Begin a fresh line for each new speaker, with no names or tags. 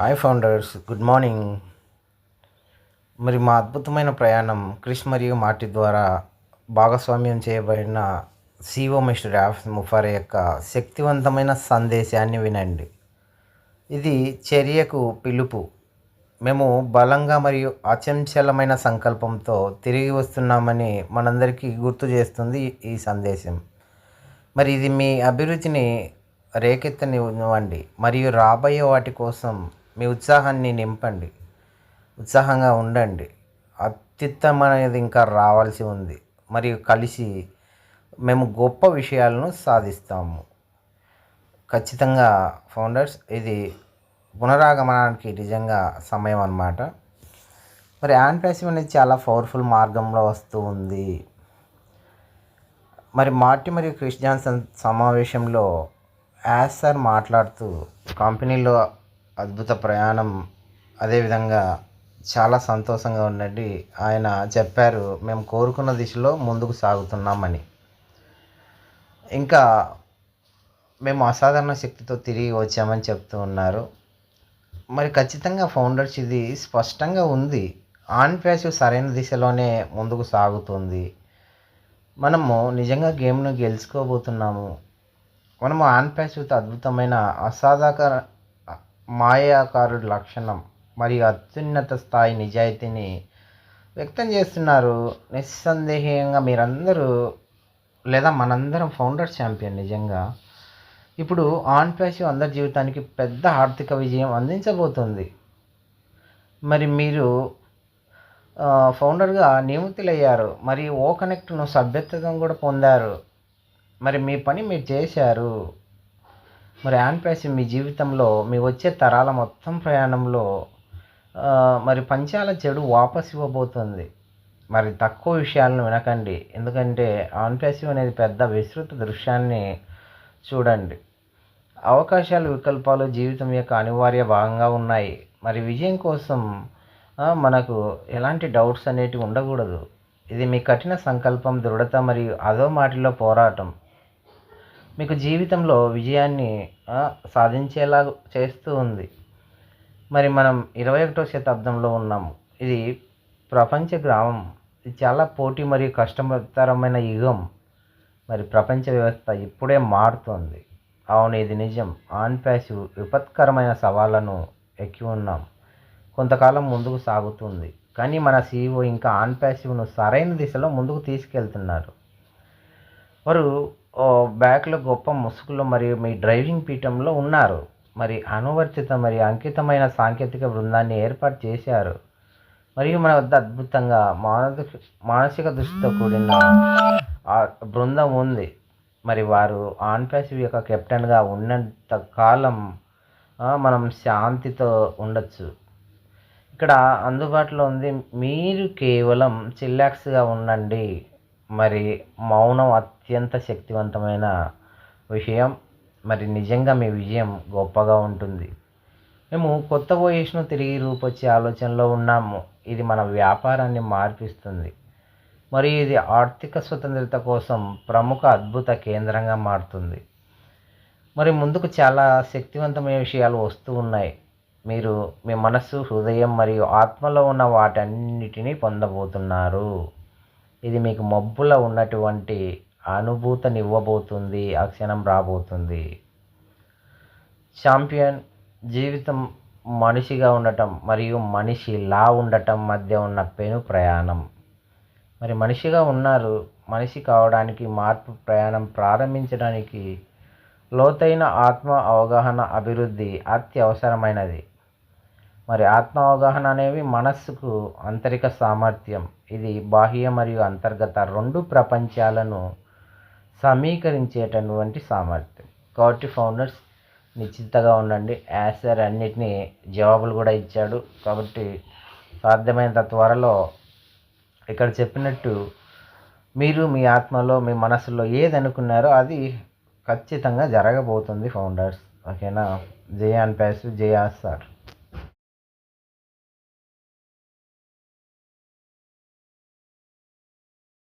Hi founders good morning మరి మా అద్భుతమైన ప్రయాణం క్రిష్ మరియు మార్టి ద్వారా భాగస్వామ్యం చేయబడిన సిఓ మిస్టర్ యాఫ్ ముఫారే యొక్క శక్తివంతమైన సందేశాన్ని వినండి. ఇది చర్యకు పిలుపు. మేము బలంగా మరియు అచంచలమైన సంకల్పంతో తిరిగి వస్తున్నామని మనందరికీ గుర్తు చేస్తుంది ఈ సందేశం. మరి ఇది మీ అభిరుచిని రేకెత్తనివ్వండి. మరియు రాబోయే వాటి కోసం మీ ఉత్సాహాన్ని నింపండి. ఉత్సాహంగా ఉండండి. అత్యుత్తమైనది ఇంకా రావాల్సి ఉంది. మరియు కలిసి మేము గొప్ప విషయాలను సాధిస్తాము. ఖచ్చితంగా ఫౌండర్స్ ఇది పునరాగమనానికి నిజంగా సమయం అన్నమాట. మరి యాన్ ప్యాసివ్ అనేది చాలా పవర్ఫుల్ మార్గంలో వస్తూ ఉంది. మరి మార్టి మరియు క్రిస్ జాన్సన్ సమావేశంలో యాస్ సార్ మాట్లాడుతూ కంపెనీలో అద్భుత ప్రయాణం. అదేవిధంగా చాలా సంతోషంగా ఉండండి. ఆయన చెప్పారు మేము కోరుకున్న దిశలో ముందుకు సాగుతున్నామని. ఇంకా మేము అసాధారణ శక్తితో తిరిగి వచ్చామని చెప్తూ ఉన్నారు. మరి ఖచ్చితంగా ఫౌండర్స్ ఇది స్పష్టంగా ఉంది. ఆన్ ప్యాసివ్ సరైన దిశలోనే ముందుకు సాగుతుంది. మనము నిజంగా గేమ్ను గెలుచుకోబోతున్నాము. మనము ఆన్ ప్యాసివ్తో అద్భుతమైన అసాధారణ మాయాకారుడి లక్షణం మరియు అత్యున్నత స్థాయి నిజాయితీని వ్యక్తం చేస్తున్నారు. నిస్సందేహంగా మీరందరూ లేదా మనందరం ఫౌండర్ ఛాంపియన్ నిజంగా. ఇప్పుడు ఆన్ ప్యాసివ్ అందరి జీవితానికి పెద్ద ఆర్థిక విజయం అందించబోతుంది. మరి మీరు ఫౌండర్గా నియమితులయ్యారు. మరి ఓ కనెక్ట్ను సభ్యత్వం కూడా పొందారు. మరి మీ పని మీరు చేశారు. మరి యాన్ మీ జీవితంలో మీ వచ్చే తరాల మొత్తం ప్రయాణంలో మరి పంచాల చెడు వాపస్ ఇవ్వబోతుంది. మరి తక్కువ విషయాలను వినకండి. ఎందుకంటే ఆన్ ప్యాసివ్ అనేది పెద్ద విస్తృత దృశ్యాన్ని చూడండి. అవకాశాలు వికల్పాలు జీవితం యొక్క అనివార్య భాగంగా ఉన్నాయి. మరి విజయం కోసం మనకు ఎలాంటి డౌట్స్ అనేటివి ఉండకూడదు. ఇది మీ కఠిన సంకల్పం దృఢత మరియు అదో మాటిలో పోరాటం. మీకు జీవితంలో విజయాన్ని సాధించేలా చేస్తూ ఉంది. మరి మనం ఇరవై ఒకటో శతాబ్దంలో ఉన్నాము. ఇది ప్రపంచ గ్రామం. ఇది చాలా పోటీ మరియు కష్టతరమైన యుగం. మరి ప్రపంచ వ్యవస్థ ఇప్పుడే మారుతోంది. అవును ఇది నిజం. ఆన్ ప్యాసివ్ విపత్కరమైన సవాళ్ళను ఎక్కి ఉన్నాం. కొంతకాలం ముందుకు సాగుతుంది. కానీ మన సీఈఓ ఇంకా ఆన్ ప్యాసివ్ను సరైన దిశలో ముందుకు తీసుకెళ్తున్నారు. వారు బ్యాక్లో గొప్ప ముసుగులో మరియు మీ డ్రైవింగ్ పీఠంలో ఉన్నారు. మరి అనువర్తిత మరియు అంకితమైన సాంకేతిక బృందాన్ని ఏర్పాటు చేశారు. మరియు మన వద్ద అద్భుతంగా మానసిక మానసిక దృష్టితో కూడిన బృందం ఉంది. మరి వారు ఆన్ ప్యాసివ్ యొక్క కెప్టెన్గా ఉన్నంత కాలం మనం శాంతితో ఉండొచ్చు. ఇక్కడ అందుబాటులో ఉంది మీరు కేవలం చిల్లాక్స్గా ఉండండి. మరి మౌనం అత్యంత శక్తివంతమైన విషయం మరి నిజంగా మీ విజయం గొప్పగా ఉంటుంది. మేము కొత్త వయసును తిరిగి రూపొచ్చే ఆలోచనలో ఉన్నాము. ఇది మన వ్యాపారాన్ని మార్పిస్తుంది. మరియు ఇది ఆర్థిక స్వతంత్రత కోసం ప్రముఖ అద్భుత కేంద్రంగా మారుతుంది. మరి ముందుకు చాలా శక్తివంతమైన విషయాలు వస్తూ ఉన్నాయి. మీరు మీ మనస్సు హృదయం మరియు ఆత్మలో ఉన్న వాటన్నిటినీ పొందబోతున్నారు. ఇది మీకు మబ్బులో ఉన్నటువంటి అనుభూతినివ్వబోతుంది ఆ క్షణం రాబోతుంది. ఛాంపియన్ జీవితం మనిషిగా ఉండటం మరియు మనిషిలా ఉండటం మధ్య ఉన్న పెను ప్రయాణం. మరి మనిషిగా ఉన్నారు మనిషి కావడానికి మార్పు ప్రయాణం ప్రారంభించడానికి లోతైన ఆత్మ అవగాహన అభివృద్ధి అత్యవసరమైనది. మరి ఆత్మ అవగాహన అనేవి మనస్సుకు ఆంతరిక సామర్థ్యం. ఇది బాహ్య మరియు అంతర్గత రెండు ప్రపంచాలను సమీకరించేటటువంటి సామర్థ్యం. కాబట్టి ఫౌండర్స్ నిశ్చితగా ఉండండి. యాసర్ అన్నిటినీ జవాబులు కూడా ఇచ్చాడు. కాబట్టి సాధ్యమైనంత త్వరలో ఇక్కడ చెప్పినట్టు మీరు మీ ఆత్మలో మీ మనసులో ఏది అనుకున్నారో అది ఖచ్చితంగా జరగబోతుంది ఫౌండర్స్. ఓకేనా? జయ అన్ ప్యాస్ జయ సార్